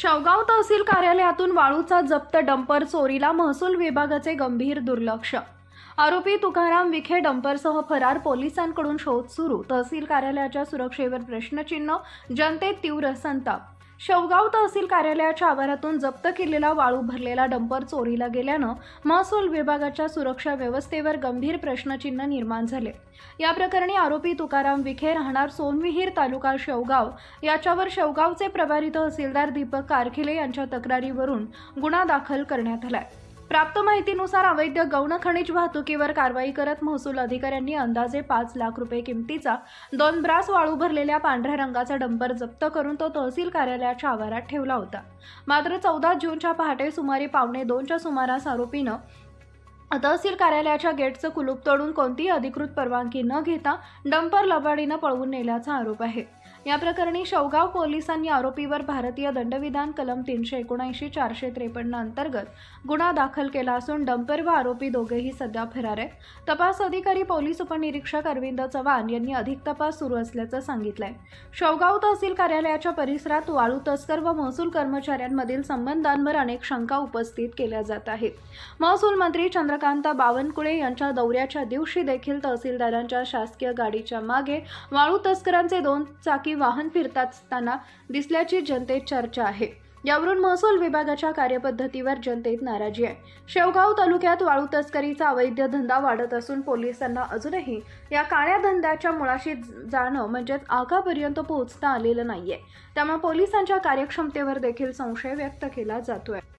शेवगाव तहसील कार्यालयातून वाळूचा जप्त डंपर चोरीला महसूल विभागाचे गंभीर दुर्लक्ष. आरोपी तुकाराम विखे डंपरसह फरार पोलिसांकडून शोध सुरू. तहसील कार्यालयाच्या सुरक्षेवर प्रश्नचिन्ह जनतेत तीव्र संताप. शेवगाव तहसील कार्यालयाच्या आवारातून जप्त केलेला वाळू भरलेला डंपर चोरीला गेल्यानं महसूल विभागाच्या सुरक्षा व्यवस्थेवर गंभीर प्रश्नचिन्ह निर्माण झाले. या प्रकरणी आरोपी तुकाराम विखे राहणार सोनविहीर तालुका शेवगाव. याच्यावर शेवगावचे प्रभारी तहसीलदार दीपक कारखिले यांच्या तक्रारीवरून गुन्हा दाखल करण्यात आलाय. प्राप्त माहितीनुसार अवैध गौण खनिज वाहतुकीवर कारवाई करत महसूल अधिकाऱ्यांनी अंदाजे पाच लाख रुपये किमतीचा दोन ब्रास वाळू भरलेल्या पांढऱ्या रंगाचा डंपर जप्त करून तो तहसील कार्यालयाच्या आवारात ठेवला होता. मात्र चौदा जूनच्या पहाटे सुमारे पावणे दोनच्या सुमारास आरोपीनं तहसील कार्यालयाच्या गेटचं कुलूप तोडून कोणतीही अधिकृत परवानगी न घेता डंपर लबाडीनं पळवून नेल्याचा आरोप आहे. या प्रकरणी शवगाव पोलिसांनी आरोपीवर भारतीय दंडविधान कलम तीनशे एकोणऐंशी चारशे त्रेपन्न अंतर्गत गुन्हा दाखल केला असून डंपर व आरोपी दोघेही सध्या फरार आहेत. तपास अधिकारी पोलीस उपनिरीक्षक अरविंद चव्हाण यांनी अधिक तपास सुरू असल्याचं सांगितलंय. शवगाव तहसील कार्यालयाच्या परिसरात वाळू तस्कर व महसूल कर्मचाऱ्यांमधील संबंधांवर अनेक शंका उपस्थित केल्या जात आहेत. महसूल मंत्री चंद्रकांत बावनकुळे यांच्या दौऱ्याच्या दिवशी देखील तहसीलदारांच्या शासकीय गाडीच्या मागे वाळू तस्करांचे दोन चाकी वाहन फिरतात असताना दिसल्याची जनतेत चर्चा आहे. यावरून महसूल विभागाच्या कार्यपद्धतीवर जनतेत नाराजी आहे. शेवगाव तालुक्यात वाळू तस्करीचा अवैध धंदा वाढत असून पोलिसांना अजूनही या काळ्या धंद्याच्या मुळाशी जाणं म्हणजेच आगापर्यंत पोहोचता आलेलं नाहीये. त्यामुळे पोलिसांच्या कार्यक्षमतेवर देखील संशय व्यक्त केला जातोय.